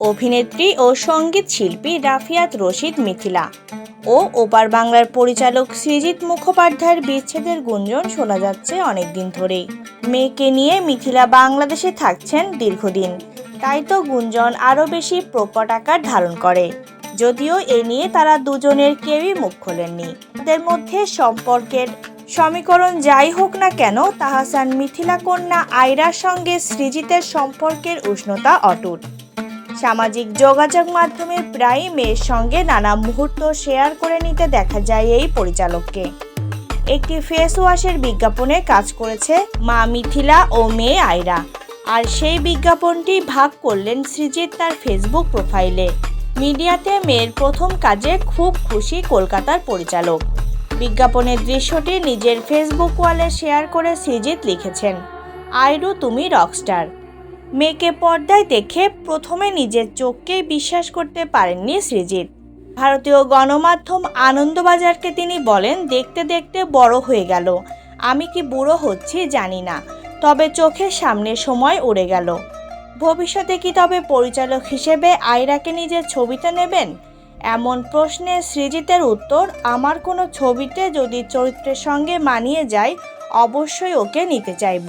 অভিনেত্রী ও সংগীত শিল্পী রাফিয়াত রশিদ মিথিলা ও ওপার বাংলার পরিচালক সৃজিত মুখোপাধ্যায়ের বিচ্ছেদের গুঞ্জন শোনা যাচ্ছে অনেকদিন ধরেই। মেয়েকে নিয়ে মিথিলা বাংলাদেশে থাকছেন দীর্ঘদিন। তাই তো গুঞ্জন আরও বেশি প্রকট আকার ধারণ করে। যদিও এ নিয়ে তারা দুজনের কেউই মুখ খোলেননি। তাদের মধ্যে সম্পর্কের সমীকরণ যাই হোক না কেন, তাহাসান মিথিলা কন্যা আয়রার সঙ্গে সৃজিতের সম্পর্কের উষ্ণতা অটুট। সামাজিক যোগাযোগ মাধ্যমে প্রায়ই মেয়ের সঙ্গে নানা মুহূর্ত শেয়ার করে নিতে দেখা যায় এই পরিচালককে। একটি ফেস ওয়াশের বিজ্ঞাপনে কাজ করেছে মা মিথিলা ও মেয়ে আয়রা। আর সেই বিজ্ঞাপনটি ভাগ করলেন সৃজিত তার ফেসবুক প্রোফাইলে মিডিয়াতে মেয়ের প্রথম কাজে খুব খুশি কলকাতার পরিচালক। বিজ্ঞাপনের দৃশ্যটি নিজের ফেসবুক ওয়ালে শেয়ার করে সৃজিত লিখেছেন আইরু তুমি রকস্টার মেয়েকে পর্দায় দেখে প্রথমে নিজের চোখকেই বিশ্বাস করতে পারেননি সৃজিত ভারতীয় গণমাধ্যম আনন্দবাজারকে তিনি বলেন, দেখতে দেখতে বড় হয়ে গেল। আমি কি বুড়ো হচ্ছি জানি না, তবে চোখের সামনে সময় উড়ে গেল। ভবিষ্যতে কি তবে পরিচালক হিসেবে আয়রাকে নিজের ছবিতে নেবেন? এমন প্রশ্নে সৃজিতের উত্তর, আমার কোনো ছবিতে যদি চরিত্রের সঙ্গে মানিয়ে যায়, অবশ্যই ওকে নিতে চাইব।